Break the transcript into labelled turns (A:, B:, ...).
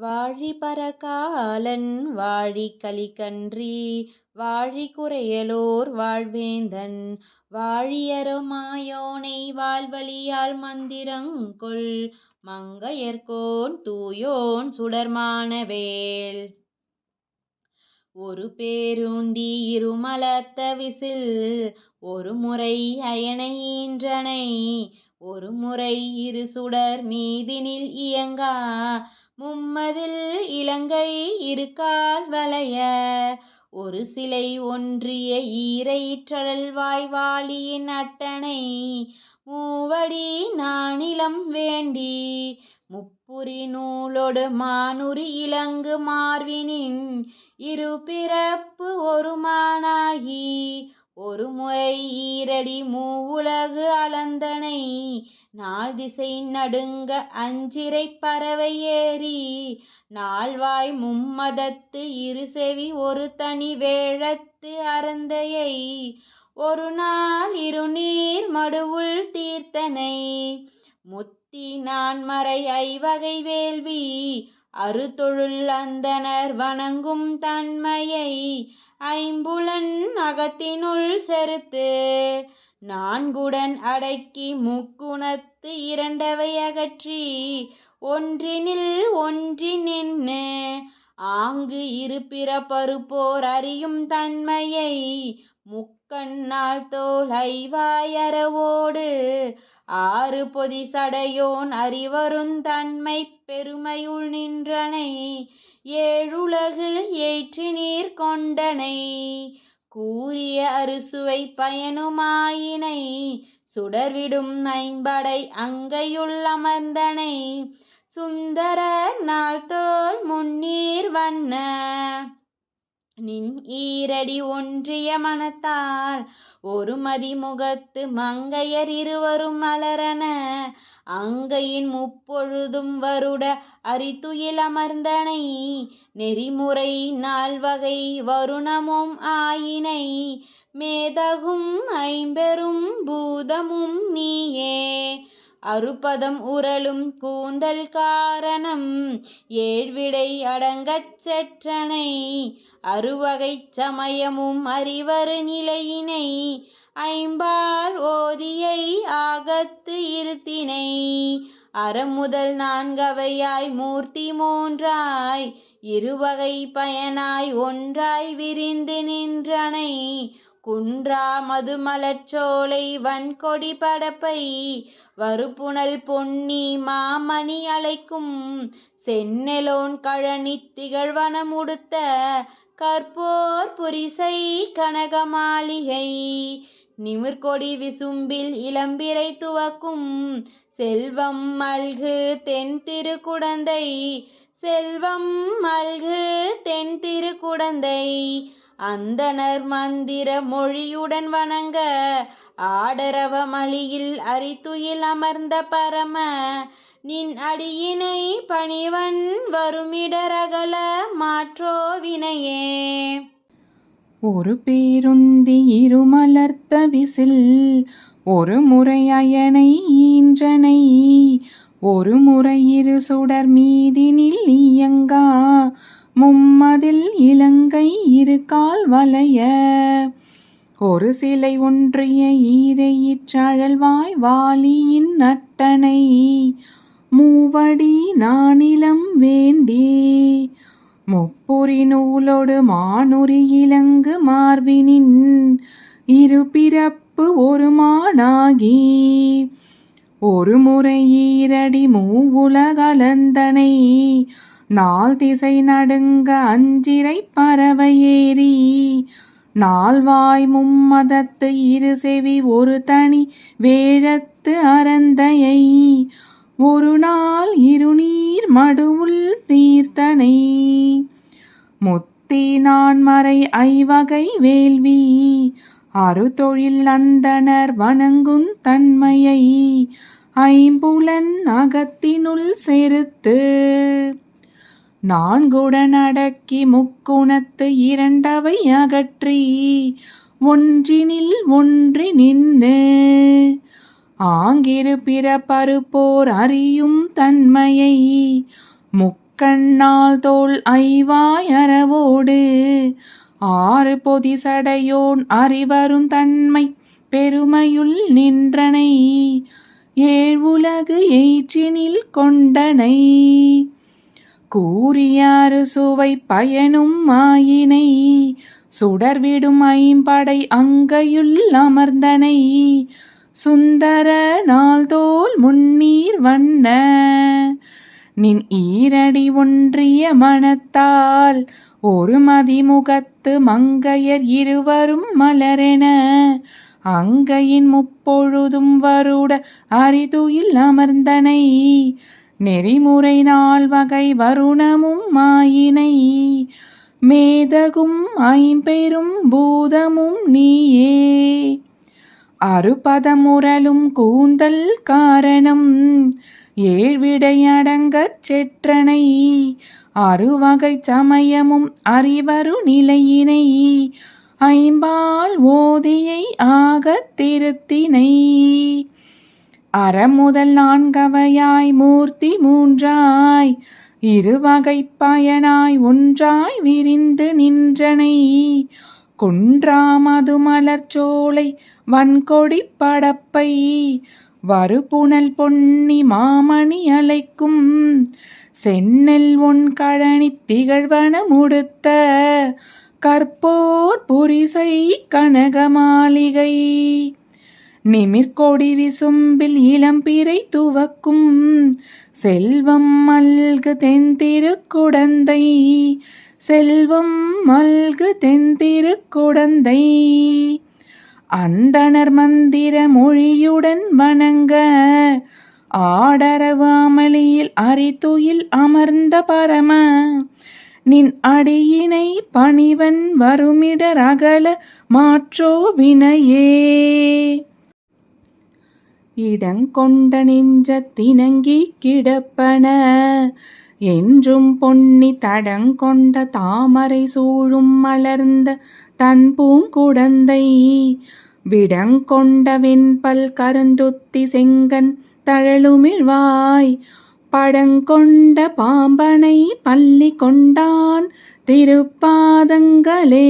A: வாழி பரகாலன் வாழி கலிகன்றி வாழி குறையலோர் வாழ்வேந்தன் வாழியருமாயோனை வாழ்வழியால் மந்திரங்கொள் மங்கையர்கோன் தூயோன் சுடர்மானவேல். ஒரு பேருந்தி இருமலர்த்த விசில் ஒரு முறை அயனை ஈன்றனை ஒரு முறை இரு சுடர் மீதினில் இயங்கா மும்மதில் இலங்கை இருக்கால் வளைய ஒரு சிலை ஒன்றிய ஈரைற்றழல் வாய்வாளியின் அட்டனை மூவடி நானிலம் வேண்டி முப்புரி நூலொடு மானுரி இலங்கு மார்வினின் இரு பிறப்பு ஒருமானாகி ஒரு முறை ஈரடி மூவுலகு அலந்தனை நாள் திசை நடுங்க அஞ்சிறை பறவை ஏறி நால்வாய் மும்மதத்து இரு செவி ஒரு தனி வேழத்து அறந்தையை ஒரு நாள் இருநீர் மடுவுள் தீர்த்தனை முத்தி நான்மறை ஐவகை வேள்வி அறுதொழுள் அந்தணர் வணங்கும் தன்மையை ஐம்புலன் அகத்தினுள் செருத்து நான்குடன் அடக்கி முக்குணத்து இரண்டவை அகற்றி ஒன்றினில் ஒன்றி நின்று ஆங்கு இருபிற பருப்போர் அறியும் தன்மையை முக் தோல் ஐவாயரவோடு ஆறு பொதி சடையோன் அறிவருந்தன்மை பெருமையுள் நின்றனை ஏழுலகு ஏற்றி நீர் கொண்டனை கூறிய அறுசுவை பயனுமாயினை சுடர்விடும் ஐம்படை அங்கையுள் அமர்ந்தனை சுந்தர நாள் தோல் முன்னீர் வண்ண நின் ஈரடி ஒன்றிய மனத்தால் ஒரு மதிமுகத்து மங்கையர் இருவரும் மலரன. அங்கையின் முப்பொழுதும் வருட அரித்துயில் அமர்ந்தனை. நெறிமுறை நால்வகை வருணமும் ஆயினை. மேதகும் ஐம்பெரும் பூதமும் நீயே. அறுபதம் உரலும் கூந்தல் காரணம். ஏழ்விடை அடங்கச் செற்றனை. அறுவகைச் சமயமும் அறிவரு நிலையினை. ஐம்பால் ஓதியை ஆகத்து இருத்தினை. அறமுதல் நான்கவையாய் மூர்த்தி மூன்றாய். இருவகை பயனாய் ஒன்றாய் விரிந்து நின்றனை. குன்றா மதுமலச்சோலை வன்கொடி படப்பை வருப்புணல் பொன்னி மாமணி அழைக்கும் சென்னெலோன் கழனி திகழ்வனமுடுத்த கற்போர் புரிசை கனக மாளிகை நிமிர்கொடி விசும்பில் இளம்பிறை துவக்கும் செல்வம் மல்கு தென் திருக்குடந்தை செல்வம் மல்கு தென் திருக்குடந்தை. அந்தனர் மந்திர மொழியுடன் வணங்க ஆடரவ மலியில் அரித்துயில் அமர்ந்த பரம நின் அடியினை பணிவன் வருமிடரகல மாற்றோ வினையே.
B: ஒரு பேருந்தி இருமலர்த்த விசில் ஒரு முறை அயனை ஈன்றனை ஒரு முறை இரு சுடர் மீதினில் இயங்கா மும்மதில் இலங்கை இருக்கால் வலைய ஒரு சிலை ஒன்றிய ஈரையிற்றழல்வாய் வாலியின் நட்டனை. மூவடி நானிலம் வேண்டி. முப்புரி நூலொடு மானுரி இலங்கு மார்பினின். இரு பிறப்பு ஒரு மானாகி. ஒரு முறை ஈரடி மூவுலகலந்தனை. நாள் திசை நடுங்க அஞ்சிரை பறவை ஏறி நால்வாய் மும்மதத்து இரு செவி ஒரு தனி வேழத்து அறந்தையை ஒரு நாள் இருநீர் மடுவுள் தீர்த்தனை. முத்தி நான்மறை ஐவகை வேள்வி அறுதொழில் நந்தனர் வணங்கும் தன்மையை ஐம்புலன் அகத்தினுள் செருத்து. நான்குடன் அடக்கி முக்குணத்து இரண்டவை அகற்றி ஒன்றினில் ஒன்றி நின்று. ஆங்கிரு பிற பருப்போர் அறியும் தன்மையை முக்கண்ணால் தோல் ஐவாயரவோடு ஆறு பொதி சடையோன் அறிவரும் தன்மை பெருமையுள் நின்றனை ஏழ்வுலகு எயிற்றினில் கொண்டனை. கூறியாறு சுவை பயனும் மாயினை சுடர்விடும் ஐம்படை அங்கையுள் அமர்ந்தனை. சுந்தர நாள்தோல் முன்னீர் வண்ண. நின் ஈரடி ஒன்றிய மனத்தால் ஒரு மதிமுகத்து மங்கையர் இருவரும் மலரென. அங்கையின் முப்பொழுதும் வருட அரிதுயில் அமர்ந்தனை. நெறிமுறை நாள் வகை வருணமும் மாயினை. மேதகும் ஐம்பெரும் பூதமும் நீயே. அறுபதமுரலும் கூந்தல் காரணம். ஏழ்விடையடங்கச் செற்றனை. அறுவகை சமயமும் அறிவரு நிலையினை. ஐம்பால் ஓதியை ஆகத் திருத்தினை. அறமுதல் நான்கவையாய் மூர்த்தி மூன்றாய் இருவகைப் பயனாய் ஒன்றாய் விரிந்து நின்றனை. குன்றா மதுமலர்ச்சோலை வன்கொடி படப்பை வறுபுணல் பொன்னி மாமணி அலைக்கும். செந்நெல் உன் கழனி திகழ்வன முடுத்த கற்போர் புரிசை கனக மாளிகை நிமிர்கோடி விசும்பில் இளம்பிறை துவக்கும். செல்வம் மல்கு தென்திருக்குடந்தை. செல்வம் மல்கு தென்திருக்குடந்தை. அந்தணர் மந்திர மொழியுடன் வணங்க. ஆடரவு அமளியில் அரித்துயில் அமர்ந்த பரம. நின் அடியினை பணிவன் வருமிடர் அகல மாற்றோ வினையே. இடங்கொண்ட நெஞ்சத்தினங்கி கிடப்பன. என்றும் பொன்னி தடங்கொண்ட தாமரை சூழும் மலர்ந்த தன் பூங்குடந்தை. விடங்கொண்ட வெண்பல் கருந்துத்தி செங்கன் தழலுமிழ்வாய். படங்கொண்ட பாம்பனை பள்ளி கொண்டான் திருப்பாதங்களே.